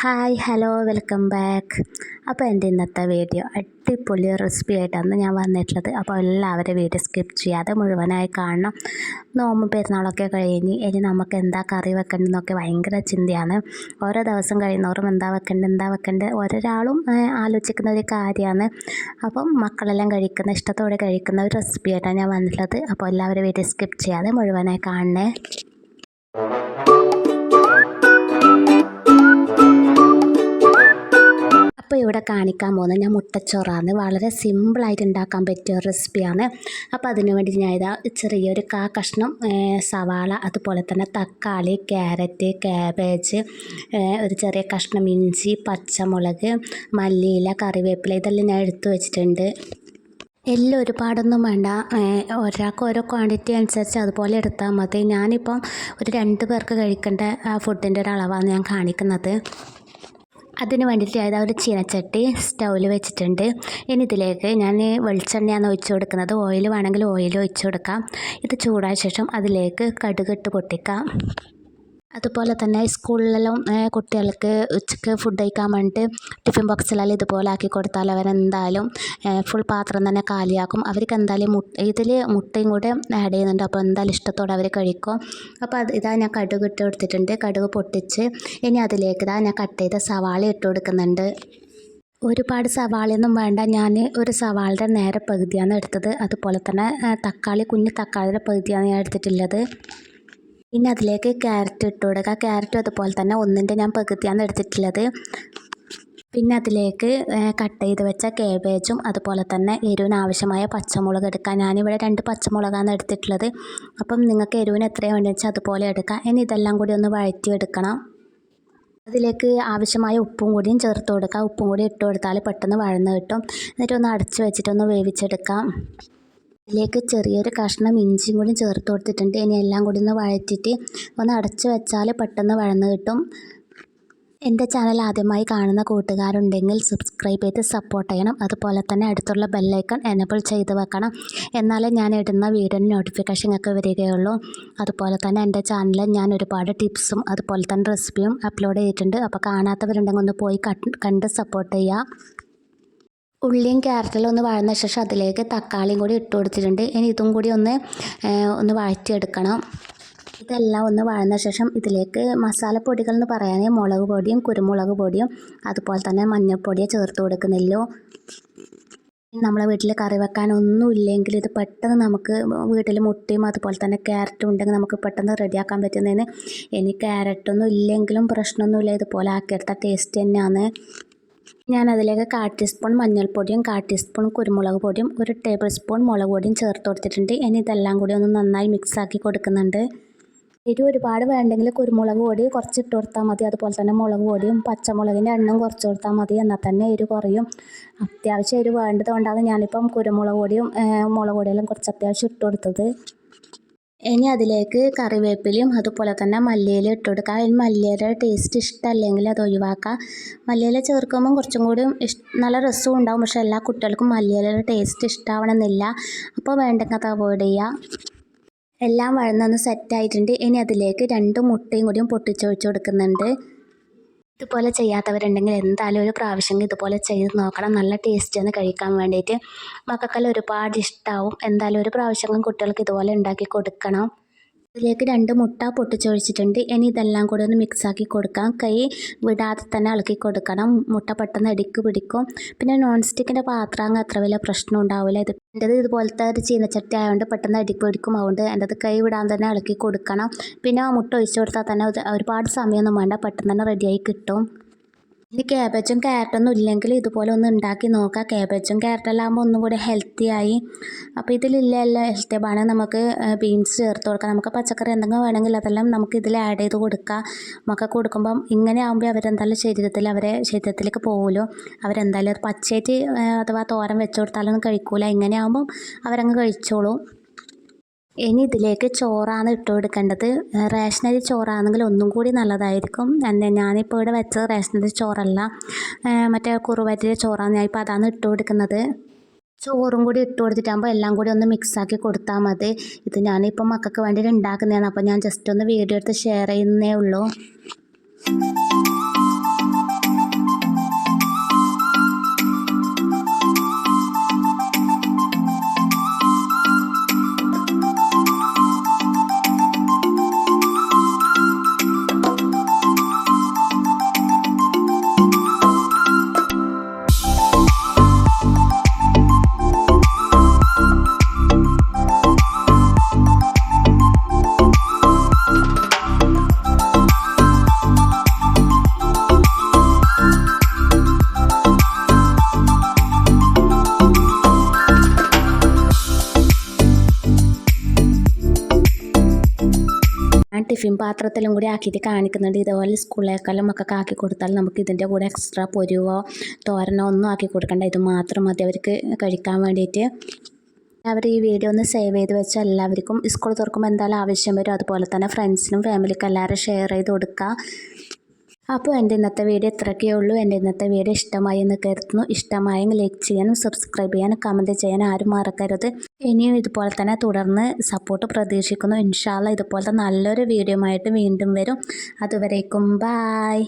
Hi hello welcome back. അപ്പോൾ എന്റെ ഇന്നത്തെ വീഡിയോ അടിപൊളി റെസിപ്പി ആയിട്ടാണ് ഞാൻ വന്നിട്ടുള്ളത്. അപ്പോൾ എല്ലാവരും വീഡിയോ സ്കിപ്പ് ചെയ്യാതെ മുഴുവനായി കാണണം. നോമ്പ് പെരുന്നാളൊക്കെ കഴിഞ്ഞ് ഇനി നമുക്ക് എന്താ കറി വെക്കേണ്ടതെന്നൊക്കെ ഭയങ്കര ചിന്തയാണ്. ഓരോ ദിവസം കഴിയുന്നവരും എന്താ വെക്കേണ്ടത് എന്താ വെക്കേണ്ടത് ഓരോരാളും ആലോചിക്കുന്ന ഒരു കാര്യമാണ്. അപ്പം മക്കളെല്ലാം കഴിക്കുന്ന ഇഷ്ടത്തോടെ കഴിക്കുന്ന ഒരു റെസിപ്പി ആയിട്ടാണ് ഞാൻ വന്നിട്ടുള്ളത്. അപ്പോൾ എല്ലാവരും വീഡിയോ സ്കിപ്പ് ചെയ്യാതെ മുഴുവനായി കാണണേ. അപ്പോൾ ഇവിടെ കാണിക്കാൻ പോകുന്നത് ഞാൻ മുട്ടച്ചോറാണ്. വളരെ സിമ്പിളായിട്ട് ഉണ്ടാക്കാൻ പറ്റിയ റെസിപ്പിയാണ് അപ്പോൾ അതിനു വേണ്ടി ഞാൻ ഇതാ ചെറിയൊരു കാ കഷ്ണം സവാള അതുപോലെ തന്നെ തക്കാളി ക്യാരറ്റ് ക്യാബേജ് ഒരു ചെറിയ കഷ്ണം ഇഞ്ചി പച്ചമുളക് മല്ലിയില കറിവേപ്പില ഇതെല്ലാം ഞാൻ എടുത്തു വെച്ചിട്ടുണ്ട്. എല്ലാം ഒരുപാടൊന്നും വേണ്ട. ഒരാൾക്ക് ഓരോ ക്വാണ്ടിറ്റി അനുസരിച്ച് അതുപോലെ എടുത്താൽ മതി. ഞാനിപ്പം ഒരു രണ്ട് പേർക്ക് കഴിക്കേണ്ട ഫുഡിന്റെ ഒരു അളവാണ് ഞാൻ കാണിക്കുന്നത്. അതിന് വേണ്ടിയിട്ട് ഏതാ ഒരു ചീനച്ചട്ടി സ്റ്റൗവിൽ വെച്ചിട്ടുണ്ട്. ഇനി ഇതിലേക്ക് ഞാൻ വെളിച്ചെണ്ണയാണ് ഒഴിച്ചു കൊടുക്കുന്നത്. ഓയിൽ വേണമെങ്കിൽ ഓയിൽ ഒഴിച്ചു കൊടുക്കാം. ഇത് ചൂടായ ശേഷം അതിലേക്ക് കടുകിട്ട് പൊട്ടിക്കാം. അതുപോലെ തന്നെ സ്കൂളിലെല്ലാം കുട്ടികൾക്ക് ഉച്ചയ്ക്ക് ഫുഡ് കഴിക്കാൻ വേണ്ടിയിട്ട് ടിഫിൻ ബോക്സിലെല്ലാം ഇതുപോലെ ആക്കി കൊടുത്താൽ അവരെന്തായാലും ഫുൾ പാത്രം തന്നെ കാലിയാക്കും. അവർക്ക് എന്തായാലും മുട്ട ഇതിൽ മുട്ടയും കൂടെ ആഡ് ചെയ്യുന്നുണ്ട്. അപ്പോൾ എന്തായാലും ഇഷ്ടത്തോടെ അവർ കഴിക്കും. അപ്പോൾ അത് ഇതാ ഞാൻ കടുക് ഇട്ട് കൊടുത്തിട്ടുണ്ട്. കടുക് പൊട്ടിച്ച് ഇനി അതിലേക്ക് ഇതാ ഞാൻ കട്ട് ചെയ്ത സവാള ഇട്ട് കൊടുക്കുന്നുണ്ട്. ഒരുപാട് സവാളയൊന്നും വേണ്ട. ഞാൻ ഒരു സവാളയുടെ നേരെ പകുതിയാണ് എടുത്തത്. അതുപോലെ തന്നെ തക്കാളി കുഞ്ഞ് തക്കാളിയുടെ പകുതിയാണ് ഞാൻ എടുത്തിട്ടുള്ളത്. പിന്നെ അതിലേക്ക് ക്യാരറ്റ് ഇട്ട് കൊടുക്കുക. ക്യാരറ്റും അതുപോലെ തന്നെ ഒന്നിന്റെ ഞാൻ പകുതിയാണ് എടുത്തിട്ടുള്ളത്. പിന്നെ അതിലേക്ക് കട്ട് ചെയ്ത് വെച്ച കേബേജും അതുപോലെ തന്നെ എരിവിന് ആവശ്യമായ പച്ചമുളക് എടുക്കുക. ഞാനിവിടെ രണ്ട് പച്ചമുളകാണ് എടുത്തിട്ടുള്ളത്. അപ്പം നിങ്ങൾക്ക് എരിവിന് എത്രയാണ് വേണ്ടതെന്ന് വെച്ചാൽ അതുപോലെ എടുക്കാം ഇനി ഇതെല്ലാം കൂടി ഒന്ന് വഴറ്റിയെടുക്കണം. അതിലേക്ക് ആവശ്യമായ ഉപ്പും കൂടിയും ചേർത്ത് കൊടുക്കുക. ഉപ്പും കൂടി ഇട്ട് കൊടുത്താൽ പെട്ടെന്ന് വഴന്ന് കിട്ടും. എന്നിട്ടൊന്ന് അടച്ച് വെച്ചിട്ടൊന്ന് വേവിച്ചെടുക്കാം. ഇതിലേക്ക് ചെറിയൊരു കഷ്ണം ഇഞ്ചിയും കൂടി ചേർത്ത് കൊടുത്തിട്ടുണ്ട്. ഇനി എല്ലാം കൂടി ഒന്ന് വഴറ്റിയിട്ട് ഒന്ന് അടച്ച് വെച്ചാൽ പെട്ടെന്ന് വഴന്ന് കിട്ടും. എന്റെ ചാനൽ ആദ്യമായി കാണുന്ന കൂട്ടുകാരുണ്ടെങ്കിൽ സബ്സ്ക്രൈബ് ചെയ്ത് സപ്പോർട്ട് ചെയ്യണം. അതുപോലെ തന്നെ അടുത്തുള്ള ബെല്ലൈക്കൺ എനബിൾ ചെയ്ത് വെക്കണം. എന്നാലേ ഞാൻ ഇടുന്ന വീഡിയോ നോട്ടിഫിക്കേഷൻ ഒക്കെ വരികയുള്ളൂ. അതുപോലെ തന്നെ എന്റെ ചാനലിൽ ഞാൻ ഒരുപാട് ടിപ്സും അതുപോലെ തന്നെ റെസിപ്പിയും അപ്ലോഡ് ചെയ്തിട്ടുണ്ട്. അപ്പോൾ കാണാത്തവരുണ്ടെങ്കിൽ ഒന്ന് പോയി കണ്ട് സപ്പോർട്ട് ചെയ്യുക ഉള്ളിയും ക്യാരറ്റെല്ലാം ഒന്ന് വഴന്ന ശേഷം അതിലേക്ക് തക്കാളിയും കൂടി ഇട്ട് കൊടുത്തിട്ടുണ്ട്. ഇനി ഇതും കൂടി ഒന്ന് ഒന്ന് വഴറ്റിയെടുക്കണം. ഇതെല്ലാം ഒന്ന് വഴന്ന ശേഷം ഇതിലേക്ക് മസാലപ്പൊടികൾ എന്ന് പറയാൻ മുളക് പൊടിയും കുരുമുളക് പൊടിയും അതുപോലെ തന്നെ മഞ്ഞൾപ്പൊടിയും ചേർത്ത് കൊടുക്കുന്നില്ലോ നമ്മളെ വീട്ടിൽ കറി വെക്കാൻ ഒന്നും ഇല്ലെങ്കിൽ ഇത് പെട്ടെന്ന് നമുക്ക് വീട്ടിൽ മുട്ടയും അതുപോലെ തന്നെ ക്യാരറ്റും ഉണ്ടെങ്കിൽ നമുക്ക് പെട്ടെന്ന് റെഡിയാക്കാൻ പറ്റുന്നതിന് ഇനി ക്യാരറ്റൊന്നും ഇല്ലെങ്കിലും പ്രശ്നമൊന്നുമില്ല. ഇതുപോലെ ആക്കിയെടുത്ത ടേസ്റ്റ് തന്നെയാണ്. ഞാൻ അതിലേക്ക് കാൽ ടീസ്പൂൺ മഞ്ഞൾപ്പൊടിയും കാൽ ടീസ്പൂൺ കുരുമുളക് പൊടിയും ഒരു ടേബിൾ സ്പൂൺ മുളക് പൊടിയും ചേർത്ത് കൊടുത്തിട്ടുണ്ട്. ഇനി ഇതെല്ലാം കൂടി ഒന്ന് നന്നായി മിക്സ് ആക്കി കൊടുക്കുന്നുണ്ട്. എരിവ് ഒരുപാട് വേണ്ടെങ്കിൽ കുരുമുളക് പൊടി കുറച്ച് ഇട്ട് കൊടുത്താൽ മതി. അതുപോലെ തന്നെ മുളക് പൊടിയും പച്ചമുളകിന്റെ എണ്ണം കുറച്ച് കൊടുത്താൽ മതി. എന്നാൽ തന്നെ എരിവ് കുറയും. അത്യാവശ്യം എരിവ് വേണ്ടത് കൊണ്ടാണ് ഞാനിപ്പം കുരുമുളക് പൊടിയും മുളക് പൊടിയെല്ലാം കുറച്ച് അത്യാവശ്യം ഇട്ട് കൊടുത്തത്. ഇനി അതിലേക്ക് കറിവേപ്പിലയും അതുപോലെ തന്നെ മല്ലിയില ഇട്ട് കൊടുക്കുക. അതിൽ മല്ലിയില ടേസ്റ്റ് ഇഷ്ടമല്ലെങ്കിൽ അത് ഒഴിവാക്കുക. മല്ലിയില ചേർക്കുമ്പോൾ കുറച്ചും കൂടി നല്ല രസവും ഉണ്ടാവും. പക്ഷേ എല്ലാ കുട്ടികൾക്കും മല്ലിയിലയുടെ ടേസ്റ്റ് ഇഷ്ടമാവണമെന്നില്ല അപ്പോൾ വേണ്ടെങ്കിൽ അവോയ്ഡ് ചെയ്യുക. എല്ലാം വഴന്നൊന്ന് സെറ്റായിട്ടുണ്ട് ഇനി അതിലേക്ക് രണ്ട് മുട്ടയും കൂടിയും പൊട്ടിച്ചൊഴിച്ച് കൊടുക്കുന്നുണ്ട്. ഇതുപോലെ ചെയ്യാത്തവരുണ്ടെങ്കിൽ എന്തായാലും ഒരു പ്രാവശ്യം ഇതുപോലെ ചെയ്ത് നോക്കണം. നല്ല ടേസ്റ്റ് ടേസ്റ്റാണ് കഴിക്കാൻ വേണ്ടിയിട്ട്. മക്കൾക്കെല്ലാം ഒരുപാട് ഇഷ്ടമാവും എന്തായാലും ഒരു പ്രാവശ്യം കുട്ടികൾക്ക് ഇതുപോലെ ഉണ്ടാക്കി കൊടുക്കണം. ഇതിലേക്ക് രണ്ട് മുട്ട പൊട്ടിച്ചൊഴിച്ചിട്ടുണ്ട്. ഇനി ഇതെല്ലാം കൂടി ഒന്ന് മിക്സാക്കി കൊടുക്കാം. കൈ വിടാതെ തന്നെ ഇളക്കി കൊടുക്കണം. മുട്ട പെട്ടെന്ന് അടിക്ക് പിടിക്കും. പിന്നെ നോൺ സ്റ്റിക്കിന്റെ പാത്രം അങ്ങ് അത്ര വലിയ പ്രശ്നം ഉണ്ടാവില്ല. ഇത് എന്റെത് ഇതുപോലത്തെ ഒരു ചീനച്ചട്ടി ആയതുകൊണ്ട് പെട്ടെന്ന് അടിക്ക് പിടിക്കും. അതുകൊണ്ട് എന്റെത് കൈ വിടാൻ തന്നെ ഇളക്കി കൊടുക്കണം. പിന്നെ ആ മുട്ട ഒഴിച്ചു കൊടുത്താൽ തന്നെ ഒരുപാട് സമയമൊന്നും വേണ്ട. പെട്ടെന്ന് തന്നെ റെഡിയായി കിട്ടും. ഇനി ക്യാബേജും ക്യാരറ്റൊന്നും ഇല്ലെങ്കിൽ ഇതുപോലെ ഒന്ന് ഉണ്ടാക്കി നോക്കാം. ക്യാബേജും ക്യാരറ്റെല്ലാം ആകുമ്പോൾ ഒന്നും കൂടി ഹെൽത്തിയായി അപ്പം ഇതിലില്ല എല്ലാം ഹെൽത്തി ആണ് നമുക്ക് ബീൻസ് ചേർത്ത് കൊടുക്കാം. നമുക്ക് പച്ചക്കറി എന്തെങ്കിലും വേണമെങ്കിൽ അതെല്ലാം നമുക്ക് ഇതിൽ ആഡ് ചെയ്ത് കൊടുക്കാം. നമുക്ക് കൊടുക്കുമ്പം ഇങ്ങനെ ആകുമ്പോൾ അവരെന്തായാലും ശരീരത്തിൽ അവരെ ശരീരത്തിലേക്ക് പോകുമല്ലോ അവരെന്തായാലും പച്ചയായിട്ട് അഥവാ തോരൻ വെച്ച് കൊടുത്താലൊന്നും കഴിക്കൂല. ഇങ്ങനെ ആകുമ്പം അവരങ്ങ് കഴിച്ചോളും. ഇനി ഇതിലേക്ക് ചോറാണ് ഇട്ട് കൊടുക്കേണ്ടത്. റേഷനരി ചോറാണെങ്കിൽ ഒന്നും കൂടി നല്ലതായിരിക്കും. എന്താ ഞാനിപ്പോൾ ഇവിടെ വെച്ചത് റേഷനരി ചോറല്ല. മറ്റേ കുറുവറ്റിലെ ചോറാണ് ഞാൻ ഇപ്പോൾ അതാണ് ഇട്ട് കൊടുക്കുന്നത്. ചോറും കൂടി ഇട്ട് കൊടുത്തിട്ടാകുമ്പോൾ എല്ലാം കൂടി ഒന്ന് മിക്സാക്കി കൊടുത്താൽ മതി. ഇത് ഞാനിപ്പോൾ മക്കൾക്ക് വേണ്ടിയിട്ട് ഉണ്ടാക്കുന്നതാണ് അപ്പോൾ ഞാൻ ജസ്റ്റ് ഒന്ന് വീഡിയോ എടുത്ത് ഷെയർ ചെയ്യുന്നേ ഉള്ളൂ. ടിഫിൻ പാത്രത്തിലും കൂടി ആക്കിയിട്ട് കാണിക്കുന്നുണ്ട്. ഇതേപോലെ സ്കൂളിലേക്കെല്ലാം ഒക്കെ ആക്കി കൊടുത്താൽ നമുക്ക് ഇതിന്റെ കൂടെ എക്സ്ട്രാ പൊരിവോ തോരനോ ഒന്നും ആക്കി കൊടുക്കണ്ട. ഇത് മാത്രം മതി അവർക്ക് കഴിക്കാൻ വേണ്ടിയിട്ട്. അവർ ഈ വീഡിയോ ഒന്ന് സേവ് ചെയ്ത് വെച്ചാൽ എല്ലാവർക്കും സ്കൂൾ തുറക്കുമ്പോൾ എന്തായാലും ആവശ്യം വരും. അതുപോലെ തന്നെ ഫ്രണ്ട്സിനും ഫാമിലിക്കും എല്ലാവരും ഷെയർ ചെയ്ത് കൊടുക്കുക. അപ്പോൾ എന്റെ ഇന്നത്തെ വീഡിയോ ഇത്രയൊക്കെ ഉള്ളൂ. എന്റെ ഇന്നത്തെ വീഡിയോ ഇഷ്ടമായി എന്ന് കരുതുന്നു. ഇഷ്ടമായെങ്കിൽ ലൈക്ക് ചെയ്യാനും സബ്സ്ക്രൈബ് ചെയ്യാനും കമന്റ് ചെയ്യാനും ആരും മറക്കരുത്. ഇനിയും ഇതുപോലെ തന്നെ തുടർന്ന് സപ്പോർട്ട് പ്രതീക്ഷിക്കുന്നു. ഇൻഷാല്ല ഇതുപോലത്തെ നല്ലൊരു വീഡിയോ ആയിട്ട് വീണ്ടും വരും. അതുവരേക്കും ബായ്